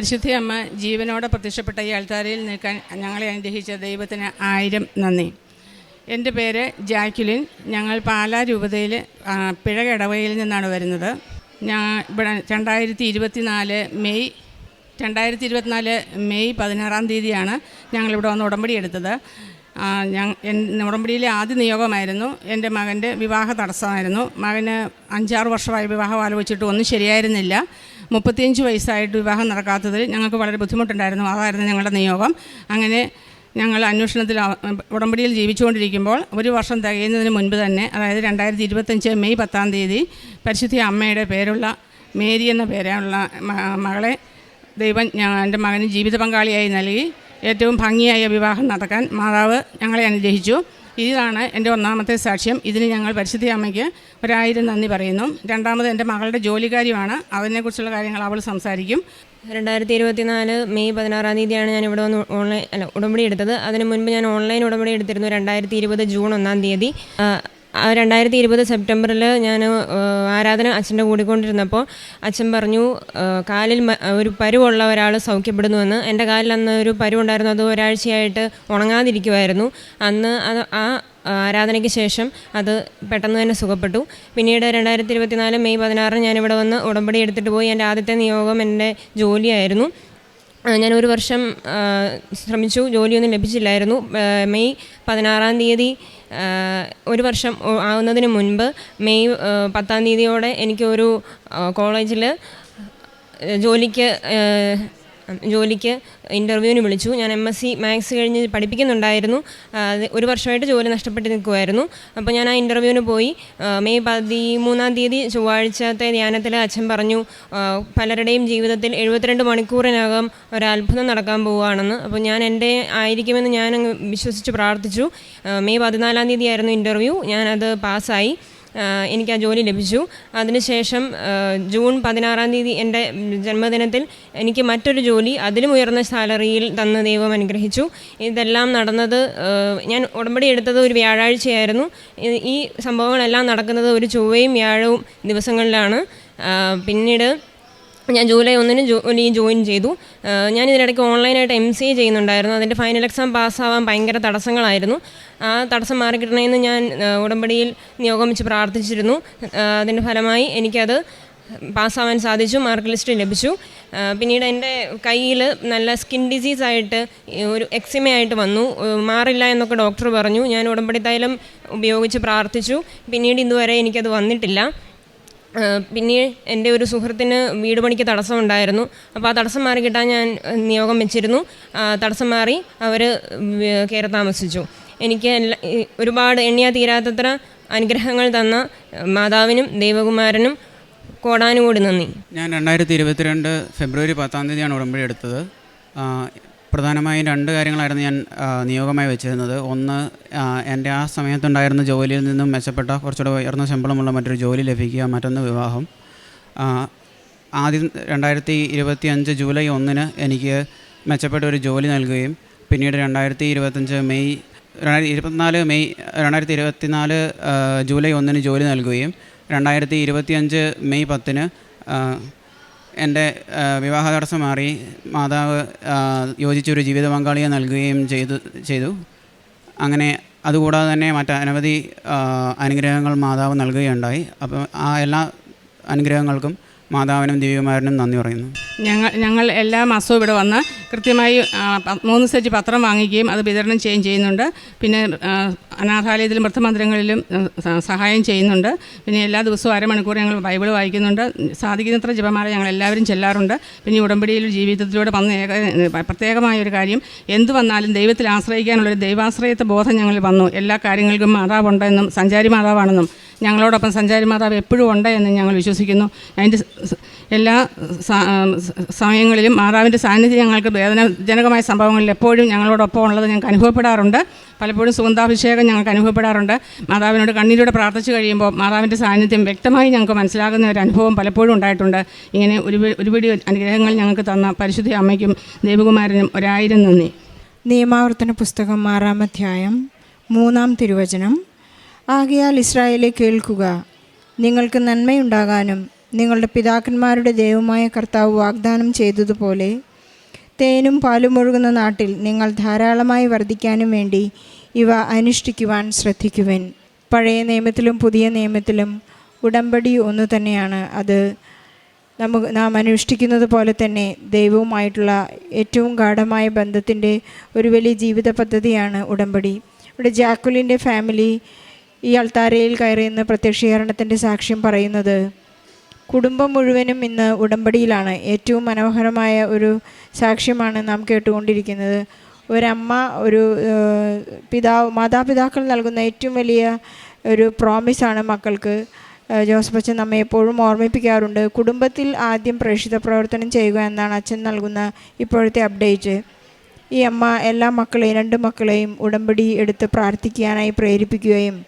പരിശുദ്ധ അമ്മ ജീവനോടെ പ്രത്യക്ഷപ്പെട്ട ഈ അൾത്താരയിൽ നിൽക്കാൻ ഞങ്ങളെ അനുഗ്രഹിച്ച ദൈവത്തിന് ആയിരം നന്ദി. എന്റെ പേര് ജാക്യുലിൻ ഞങ്ങൾ പാലാ രൂപതയിൽ പിഴകടവയിൽ പിഴക നിന്നാണ് വരുന്നത്. ഞാൻ ഇവിടെ രണ്ടായിരത്തി ഇരുപത്തി നാല് മെയ് രണ്ടായിരത്തി ഇരുപത്തിനാല് മെയ് പതിനാറാം തീയതിയാണ് ഞങ്ങളിവിടെ വന്ന് ഉടമ്പടി എടുത്തത്. ഞാൻ ഉടമ്പടിയിലെ ആദ്യ നിയോഗമായിരുന്നു. എന്റെ മകന്റെ വിവാഹ തടസ്സമായിരുന്നു. മകന് അഞ്ചാറ് വർഷമായി വിവാഹം ആലോചിച്ചിട്ട് ഒന്നും ശരിയായിരുന്നില്ല. മുപ്പത്തിയഞ്ച് വയസ്സായിട്ട് വിവാഹം നടക്കാത്തതിൽ ഞങ്ങൾക്ക് വളരെ ബുദ്ധിമുട്ടുണ്ടായിരുന്നു. അതായിരുന്നു ഞങ്ങളുടെ നിയോഗം. അങ്ങനെ ഞങ്ങൾ അന്വേഷണത്തിൽ ഉടമ്പടിയിൽ ജീവിച്ചുകൊണ്ടിരിക്കുമ്പോൾ ഒരു വർഷം തികയുന്നതിന് മുൻപ് തന്നെ അതായത് രണ്ടായിരത്തി ഇരുപത്തഞ്ച് മെയ് പത്താം തീയതി പരിശുദ്ധ അമ്മയുടെ പേരുള്ള മേരി എന്ന പേരുള്ള മകളെ ദൈവം എന്റെ മകന് ജീവിത പങ്കാളിയായി നൽകി. ഏറ്റവും ഭംഗിയായ വിവാഹം നടക്കാൻ മാതാവ് ഞങ്ങളെ അനുഗ്രഹിച്ചു. ഇതാണ് എന്റെ ഒന്നാമത്തെ സാക്ഷ്യം. ഇതിന് ഞങ്ങൾ പരിശുദ്ധി അമ്മയ്ക്ക് ഒരായിരം നന്ദി പറയുന്നു. രണ്ടാമത് എന്റെ മകളുടെ ജോലിക്കാരിയാണ് അതിനെക്കുറിച്ചുള്ള കാര്യങ്ങൾ അവൾ സംസാരിക്കും. രണ്ടായിരത്തി ഇരുപത്തിനാല് മെയ് പതിനാറാം തീയതിയാണ് ഞാൻ ഇവിടെ വന്ന് ഓൺലൈൻ അല്ല ഉടമ്പടി എടുത്തത്. അതിന് മുൻപ് ഞാൻ ഓൺലൈൻ ഉടമ്പടി എടുത്തിരുന്നു രണ്ടായിരത്തി ഇരുപത് ജൂൺ ഒന്നാം തീയതി. രണ്ടായിരത്തി ഇരുപത് സെപ്റ്റംബറിൽ ഞാൻ ആരാധന അച്ഛന്റെ കൂടിക്കൊണ്ടിരുന്നപ്പോൾ അച്ഛൻ പറഞ്ഞു കാലിൽ ഒരു പരുവുള്ള ഒരാൾ സൗഖ്യപ്പെടുന്നുവെന്ന്. എന്റെ കാലിൽ അന്ന് ഒരു പരുവുണ്ടായിരുന്നു. അത് ഒരാഴ്ചയായിട്ട് ഉണങ്ങാതിരിക്കുമായിരുന്നു അന്ന് അത് ആ ആരാധനയ്ക്ക് ശേഷം അത് പെട്ടെന്ന് തന്നെ സുഖപ്പെട്ടു. പിന്നീട് രണ്ടായിരത്തി ഇരുപത്തിനാല് മെയ് പതിനാറിന് ഞാനിവിടെ വന്ന് ഉടമ്പടി എടുത്തിട്ട് പോയി. എന്റെ ആദ്യത്തെ നിയോഗം എന്റെ ജോലിയായിരുന്നു. ഞാൻ ഒരു വർഷം ശ്രമിച്ചു ജോലിയൊന്നും ലഭിച്ചില്ലായിരുന്നു. മെയ് പതിനാറാം തീയതി ഒരു വർഷം ആവുന്നതിന് മുൻപ് മെയ് പത്താം തീയതിയോടെ എനിക്കൊരു കോളേജിൽ ജോലിക്ക് ജോലിക്ക് ഇന്റർവ്യൂവിന് വിളിച്ചു. ഞാൻ എം എസ് സി മാത്സ് കഴിഞ്ഞ് പഠിപ്പിക്കുന്നുണ്ടായിരുന്നു. ഒരു വർഷമായിട്ട് ജോലി നഷ്ടപ്പെട്ട് നിൽക്കുമായിരുന്നു അപ്പോൾ ഞാൻ ആ ഇന്റർവ്യൂവിന് പോയി. മെയ് പതിമൂന്നാം തീയതി ചൊവ്വാഴ്ചത്തെ ധ്യാനത്തിൽ അച്ഛൻ പറഞ്ഞു പലരുടെയും ജീവിതത്തിൽ എഴുപത്തിരണ്ട് മണിക്കൂറിനകം ഒരത്ഭുതം നടക്കാൻ പോവുകയാണെന്ന്. അപ്പോൾ ഞാൻ എന്റെ ആയിരിക്കുമെന്ന് ഞാൻ വിശ്വസിച്ച് പ്രാർത്ഥിച്ചു. മെയ് പതിനാലാം തീയതി ആയിരുന്നു ഇന്റർവ്യൂ ഞാനത് പാസ്സായി. എനിക്ക് ആ ജോലി ലഭിച്ചു. അതിനുശേഷം ജൂൺ പതിനാറാം തീയതി എന്റെ ജന്മദിനത്തിൽ എനിക്ക് മറ്റൊരു ജോലി അതിലും ഉയർന്ന സാലറിയിൽ തന്ന ദൈവം അനുഗ്രഹിച്ചു. ഇതെല്ലാം നടന്നത് ഞാൻ ഉടമ്പടി എടുത്തത് ഒരു വ്യാഴാഴ്ചയായിരുന്നു. ഈ സംഭവങ്ങളെല്ലാം നടക്കുന്നത് ഒരു ചൊവ്വയും വ്യാഴവും ദിവസങ്ങളിലാണ്. പിന്നീട് ഞാൻ ജൂലൈ ഒന്നിന് ജോലി ജോയിൻ ചെയ്തു. ഞാൻ ഇതിനിടയ്ക്ക് ഓൺലൈനായിട്ട് എം സി എ ചെയ്യുന്നുണ്ടായിരുന്നു. അതിന്റെ ഫൈനൽ എക്സാം പാസ്സാവാൻ ഭയങ്കര തടസ്സങ്ങളായിരുന്നു. ആ തടസ്സം മാറിക്കിട്ടണമെന്ന് ഞാൻ ഉടമ്പടിയിൽ നിയോഗം വെച്ച് പ്രാർത്ഥിച്ചിരുന്നു. അതിന്റെ ഫലമായി എനിക്കത് പാസ്സാവാൻ സാധിച്ചു മാർക്ക് ലിസ്റ്റ് ലഭിച്ചു. പിന്നീട് എന്റെ കയ്യിൽ നല്ല സ്കിൻ ഡിസീസ് ആയിട്ട് ഒരു എക്സിമയായിട്ട് വന്നു. മാറില്ല എന്നൊക്കെ ഡോക്ടർ പറഞ്ഞു. ഞാൻ ഉടമ്പടി തൈലം ഉപയോഗിച്ച് പ്രാർത്ഥിച്ചു. പിന്നീട് ഇതുവരെ എനിക്കത് വന്നിട്ടില്ല. പിന്നെ എന്റെ ഒരു സുഹൃത്തിന് വീട് പണിക്ക് തടസ്സം ഉണ്ടായിരുന്നു. അപ്പോൾ ആ തടസ്സം മാറി കിട്ടാൻ ഞാൻ നിയോഗം വെച്ചിരുന്നു. തടസ്സം മാറി അവർ കയറി താമസിച്ചു. എനിക്ക് എല്ലാ ഒരുപാട് എണ്ണിയാ തീരാത്തത്ര അനുഗ്രഹങ്ങൾ തന്ന മാതാവിനും ദേവകുമാരനും കോടാനുകൂടി നന്ദി. ഞാൻ രണ്ടായിരത്തി ഇരുപത്തിരണ്ട് ഫെബ്രുവരി പത്താം തീയതിയാണ് ഉടമ്പടി എടുത്തത്. പ്രധാനമായും രണ്ട് കാര്യങ്ങളായിരുന്നു ഞാൻ നിയോഗമായി വെച്ചിരുന്നത്. ഒന്ന് എന്റെ ആ സമയത്തുണ്ടായിരുന്ന ജോലിയിൽ നിന്നും മെച്ചപ്പെട്ട കുറച്ചുകൂടെ ഉയർന്ന ശമ്പളമുള്ള മറ്റൊരു ജോലി ലഭിക്കുക മറ്റൊന്ന് വിവാഹം. ആദ്യം രണ്ടായിരത്തി ഇരുപത്തി അഞ്ച് ജൂലൈ ഒന്നിന് എനിക്ക് മെച്ചപ്പെട്ട ഒരു ജോലി നൽകുകയും പിന്നീട് രണ്ടായിരത്തി ഇരുപത്തഞ്ച് മെയ് രണ്ടായിരത്തി ഇരുപത്തിനാല് മെയ് രണ്ടായിരത്തി ഇരുപത്തിനാല് ജൂലൈ ഒന്നിന് ജോലി നൽകുകയും രണ്ടായിരത്തി ഇരുപത്തിയഞ്ച് മെയ് പത്തിന് എന്റെ വിവാഹ തടസ്സം മാറി. മാതാവ് യോജിച്ചൊരു ജീവിത പങ്കാളിയെ നൽകുകയും ചെയ്തു ചെയ്തു. അങ്ങനെ അതുകൂടാതെ തന്നെ മറ്റ് അനവധി ആ, അനുഗ്രഹങ്ങൾ മാതാവ് നൽകുകയുണ്ടായി. അപ്പം ആ എല്ലാ അനുഗ്രഹങ്ങൾക്കും മാതാവിനും ദിവ്യമാരനും നന്ദി പറയുന്നു. ഞങ്ങൾ ഞങ്ങൾ എല്ലാ മാസവും ഇവിടെ വന്ന് കൃത്യമായി മൂന്ന് സെറ്റ് പത്രം വാങ്ങിക്കുകയും അത് വിതരണം ചെയ്യുകയും ചെയ്യുന്നുണ്ട്. പിന്നെ അനാഥാലയത്തിലും വൃദ്ധമന്ദിരങ്ങളിലും സഹായം ചെയ്യുന്നുണ്ട്. പിന്നെ എല്ലാ ദിവസവും അരമണിക്കൂർ ഞങ്ങൾ ബൈബിൾ വായിക്കുന്നുണ്ട്. സാധിക്കുന്നത്ര ജപമാല ഞങ്ങൾ എല്ലാവരും ചെല്ലാറുണ്ട്. പിന്നെ ഉടമ്പടിയിൽ ജീവിതത്തിലൂടെ വന്ന ഏക പ്രത്യേകമായ ഒരു കാര്യം എന്ത് വന്നാലും ദൈവത്തിൽ ആശ്രയിക്കാനുള്ള ഒരു ദൈവാശ്രയത്തെ ബോധം ഞങ്ങൾ വന്നു. എല്ലാ കാര്യങ്ങൾക്കും മാതാവുണ്ടെന്നും സഞ്ചാരി മാതാവാണെന്നും ഞങ്ങളോടൊപ്പം സഞ്ചാരി മാതാവ് എപ്പോഴും ഉണ്ട് എന്ന് ഞങ്ങൾ വിശ്വസിക്കുന്നു. അതിന്റെ എല്ലാ സമയങ്ങളിലും മാതാവിന്റെ സാന്നിധ്യം ഞങ്ങൾക്ക് വേദനാജനകമായ സംഭവങ്ങളിൽ എപ്പോഴും ഞങ്ങളോടൊപ്പം ഉള്ളത് ഞങ്ങൾക്ക് അനുഭവപ്പെടാറുണ്ട്. പലപ്പോഴും സുഗന്ധാഭിഷേകം ഞങ്ങൾക്ക് അനുഭവപ്പെടാറുണ്ട്. മാതാവിനോട് കണ്ണീരോടെ പ്രാർത്ഥിച്ചു കഴിയുമ്പോൾ മാതാവിന്റെ സാന്നിധ്യം വ്യക്തമായി ഞങ്ങൾക്ക് മനസ്സിലാകുന്ന ഒരു അനുഭവം പലപ്പോഴും ഉണ്ടായിട്ടുണ്ട്. ഇങ്ങനെ ഒരു ഒരുപിടി അനുഗ്രഹങ്ങൾ ഞങ്ങൾക്ക് തന്ന പരിശുദ്ധ അമ്മയ്ക്കും ദേവകുമാരനും ഒരായിരം നന്ദി. നിയമാവർത്തന പുസ്തകം ആറാം അധ്യായം മൂന്നാം തിരുവചനം. ആകയാൽ ഇസ്രായേലെ കേൾക്കുക. നിങ്ങൾക്ക് നന്മയുണ്ടാകാനും നിങ്ങളുടെ പിതാക്കന്മാരുടെ ദൈവമായ കർത്താവ് വാഗ്ദാനം ചെയ്തതുപോലെ തേനും പാലും ഒഴുകുന്ന നാട്ടിൽ നിങ്ങൾ ധാരാളമായി വർദ്ധിക്കാനും വേണ്ടി ഇവ അനുഷ്ഠിക്കുവാൻ ശ്രദ്ധിക്കുവൻ. പഴയ നിയമത്തിലും പുതിയ നിയമത്തിലും ഉടമ്പടി ഒന്നു തന്നെയാണ് അത്. നമുക്ക് നാം അനുഷ്ഠിക്കുന്നത് പോലെ തന്നെ ദൈവവുമായിട്ടുള്ള ഏറ്റവും ഗാഠമായ ബന്ധത്തിന്റെ ഒരു വലിയ ജീവിത പദ്ധതിയാണ് ഉടമ്പടി. ഇവിടെ ജാക്കുലിന്റെ ഫാമിലി ഈ അൾത്താരയിൽ കയറിയെന്ന് പ്രത്യക്ഷീകരണത്തിന്റെ സാക്ഷ്യം പറയുന്നത് കുടുംബം മുഴുവനും ഇന്ന് ഉടമ്പടിയിലാണ്. ഏറ്റവും മനോഹരമായ ഒരു സാക്ഷ്യമാണ് നാം കേട്ടുകൊണ്ടിരിക്കുന്നത്. ഒരമ്മ ഒരു പിതാവ് മാതാപിതാക്കൾ നൽകുന്ന ഏറ്റവും വലിയ ഒരു പ്രോമിസാണ് മക്കൾക്ക്. ജോസഫ് അച്ഛൻ നമ്മെ എപ്പോഴും ഓർമ്മിപ്പിക്കാറുണ്ട്. കുടുംബത്തിൽ ആദ്യം പ്രേക്ഷിത പ്രവർത്തനം ചെയ്യുക എന്നാണ് അച്ഛൻ നൽകുന്ന ഇപ്പോഴത്തെ അപ്ഡേറ്റ് ഈ അമ്മ എല്ലാ മക്കളെയും രണ്ട് മക്കളെയും ഉടമ്പടി എടുത്ത് പ്രാർത്ഥിക്കാനായി പ്രേരിപ്പിക്കുകയും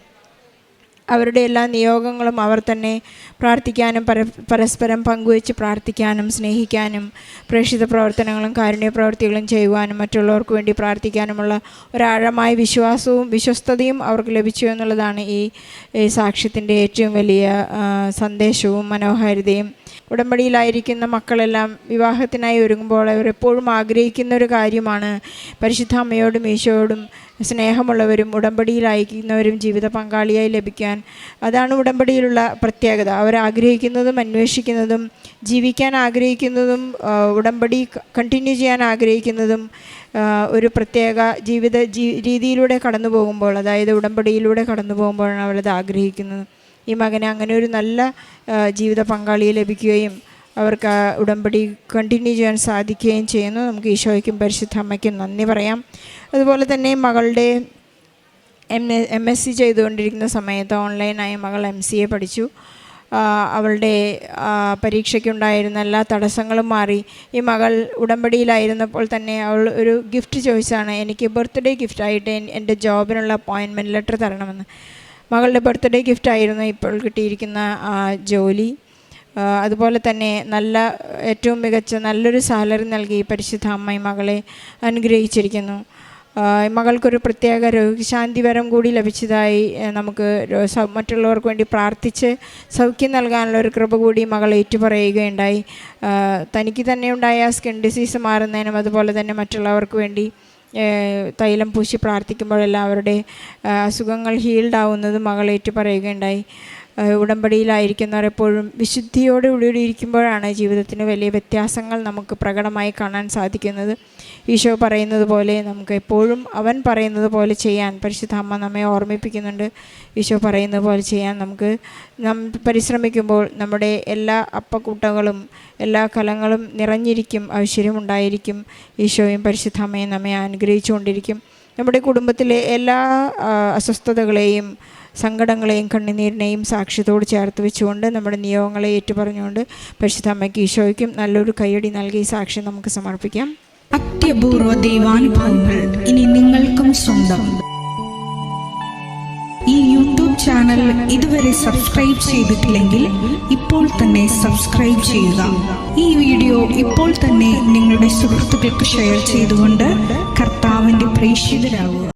അവരുടെ എല്ലാ നിയോഗങ്ങളും അവർ തന്നെ പ്രാർത്ഥിക്കാനും പര പരസ്പരം പങ്കുവെച്ച് പ്രാർത്ഥിക്കാനും സ്നേഹിക്കാനും പ്രേക്ഷിത പ്രവർത്തനങ്ങളും കാരുണ്യ പ്രവർത്തികളും ചെയ്യുവാനും മറ്റുള്ളവർക്ക് വേണ്ടി പ്രാർത്ഥിക്കാനുമുള്ള ഒരാഴമായ വിശ്വാസവും വിശ്വസ്തതയും അവർക്ക് ലഭിച്ചു എന്നുള്ളതാണ് ഈ സാക്ഷ്യത്തിന്റെ ഏറ്റവും വലിയ സന്ദേശവും മനോഹാരിതയും ഉടമ്പടിയിലായിരിക്കുന്ന മക്കളെല്ലാം വിവാഹത്തിനായി ഒരുങ്ങുമ്പോൾ അവർ എപ്പോഴും ആഗ്രഹിക്കുന്ന ഒരു കാര്യമാണ്. പരിശുദ്ധ അമ്മയോടും ഈശോയോടും സ്നേഹമുള്ളവരും ഉടമ്പടിയിലായിരിക്കുന്നവരും ജീവിത പങ്കാളിയായി ലഭിക്കാൻ അതാണ് ഉടമ്പടിയിലുള്ള പ്രത്യേകത. അവർ ആഗ്രഹിക്കുന്നതും അന്വേഷിക്കുന്നതും ജീവിക്കാൻ ആഗ്രഹിക്കുന്നതും ഉടമ്പടി കണ്ടിന്യൂ ചെയ്യാൻ ആഗ്രഹിക്കുന്നതും ഒരു പ്രത്യേക ജീവിത രീതിയിലൂടെ കടന്നു പോകുമ്പോൾ അതായത് ഉടമ്പടിയിലൂടെ കടന്നു പോകുമ്പോഴാണ് അവരത് ആഗ്രഹിക്കുന്നത്. ഈ മകന് അങ്ങനെ ഒരു നല്ല ജീവിത പങ്കാളിയെ ലഭിക്കുകയും അവർക്ക് ഉടമ്പടി കണ്ടിന്യൂ ചെയ്യാൻ സാധിക്കുകയും ചെയ്യുന്നു. നമുക്ക് ഈശോയ്ക്കും പരിശുദ്ധ അമ്മയ്ക്കും നന്ദി പറയാം. അതുപോലെ തന്നെ മകളുടെ എം എം എസ് സി ചെയ്തുകൊണ്ടിരിക്കുന്ന സമയത്ത് ഓൺലൈനായി മകൾ എം സി എ പഠിച്ചു. അവളുടെ പരീക്ഷയ്ക്കുണ്ടായിരുന്ന എല്ലാ തടസ്സങ്ങളും മാറി. ഈ മകൾ ഉടമ്പടിയിലായിരുന്നപ്പോൾ തന്നെ അവൾ ഒരു ഗിഫ്റ്റ് ചോദിച്ചാണ് എനിക്ക് ബർത്ത്ഡേ ഗിഫ്റ്റായിട്ട് എന്റെ ജോബിനുള്ള അപ്പോയിൻമെന്റ് ലെറ്റർ തരണമെന്ന്. മകളുടെ ബർത്ത്ഡേ ഗിഫ്റ്റായിരുന്നു ഇപ്പോൾ കിട്ടിയിരിക്കുന്ന ജോലി. അതുപോലെ തന്നെ നല്ല ഏറ്റവും മികച്ച നല്ലൊരു സാലറി നൽകി പരിശുദ്ധ അമ്മ ഈ മകളെ അനുഗ്രഹിച്ചിരിക്കുന്നു. മകൾക്കൊരു പ്രത്യേക രോഗശാന്തി വരം കൂടി ലഭിച്ചതായി നമുക്ക് മറ്റുള്ളവർക്ക് വേണ്ടി പ്രാർത്ഥിച്ച് സൗഖ്യം നൽകാനുള്ള ഒരു കൃപ കൂടി മകൾ ഏറ്റുപറയുകയുണ്ടായി. തനിക്ക് തന്നെ ഉണ്ടായ സ്കിൻ ഡിസീസ് മാറുന്നതിനും അതുപോലെ തന്നെ മറ്റുള്ളവർക്ക് വേണ്ടി തൈലം പൂശി പ്രാർത്ഥിക്കുമ്പോഴെല്ലാം അവരുടെ അസുഖങ്ങൾ ഹീൽഡ് ആവുന്നത് മകൾ ഏറ്റു പറയുകയുണ്ടായി. ഏഹ് ഉടമ്പടിയിലായിരിക്കുന്നവർ എപ്പോഴും വിശുദ്ധിയോടെ ഇരിക്കുമ്പോഴാണ് ജീവിതത്തിന് വലിയ വ്യത്യാസങ്ങൾ നമുക്ക് പ്രകടമായി കാണാൻ സാധിക്കുന്നത്. ഈശോ പറയുന്നത് പോലെ നമുക്ക് എപ്പോഴും അവൻ പറയുന്നത് പോലെ ചെയ്യാൻ പരിശുദ്ധ അമ്മ നമ്മെ ഓർമ്മിപ്പിക്കുന്നുണ്ട്. ഈശോ പറയുന്നത് പോലെ ചെയ്യാൻ നമുക്ക് നാം പരിശ്രമിക്കുമ്പോൾ നമ്മുടെ എല്ലാ അപ്പക്കൂട്ടങ്ങളും എല്ലാ കലങ്ങളും നിറഞ്ഞിരിക്കും ഐശ്വര്യമുണ്ടായിരിക്കും. ഈശോയും പരിശുദ്ധ അമ്മയും നമ്മെ അനുഗ്രഹിച്ചുകൊണ്ടിരിക്കും. നമ്മുടെ കുടുംബത്തിലെ എല്ലാ അസ്വസ്ഥതകളെയും സങ്കടങ്ങളെയും കണ്ണുനീരിനെയും സാക്ഷ്യത്തോട് ചേർത്ത് വെച്ചുകൊണ്ട് നമ്മുടെ നിയോഗങ്ങളെ ഏറ്റുപറഞ്ഞുകൊണ്ട് പരിശുദ്ധ അമ്മയ്ക്ക് ഈശോയ്ക്കും നല്ലൊരു കൈയടി നൽകി സാക്ഷ്യം നമുക്ക് സമർപ്പിക്കാം. അത്യപൂർവ ദൈവാനുഭവങ്ങൾ ഇനി നിങ്ങൾക്കും സ്വന്തം. ഈ യൂട്യൂബ് ചാനൽ ഇതുവരെ സബ്സ്ക്രൈബ് ചെയ്തിട്ടില്ലെങ്കിൽ ഇപ്പോൾ തന്നെ സബ്സ്ക്രൈബ് ചെയ്യുക. ഈ വീഡിയോ ഇപ്പോൾ തന്നെ നിങ്ങളുടെ സുഹൃത്തുക്കൾക്ക് ഷെയർ ചെയ്തുകൊണ്ട് കർത്താവിന്റെ പ്രേക്ഷിതരാകുക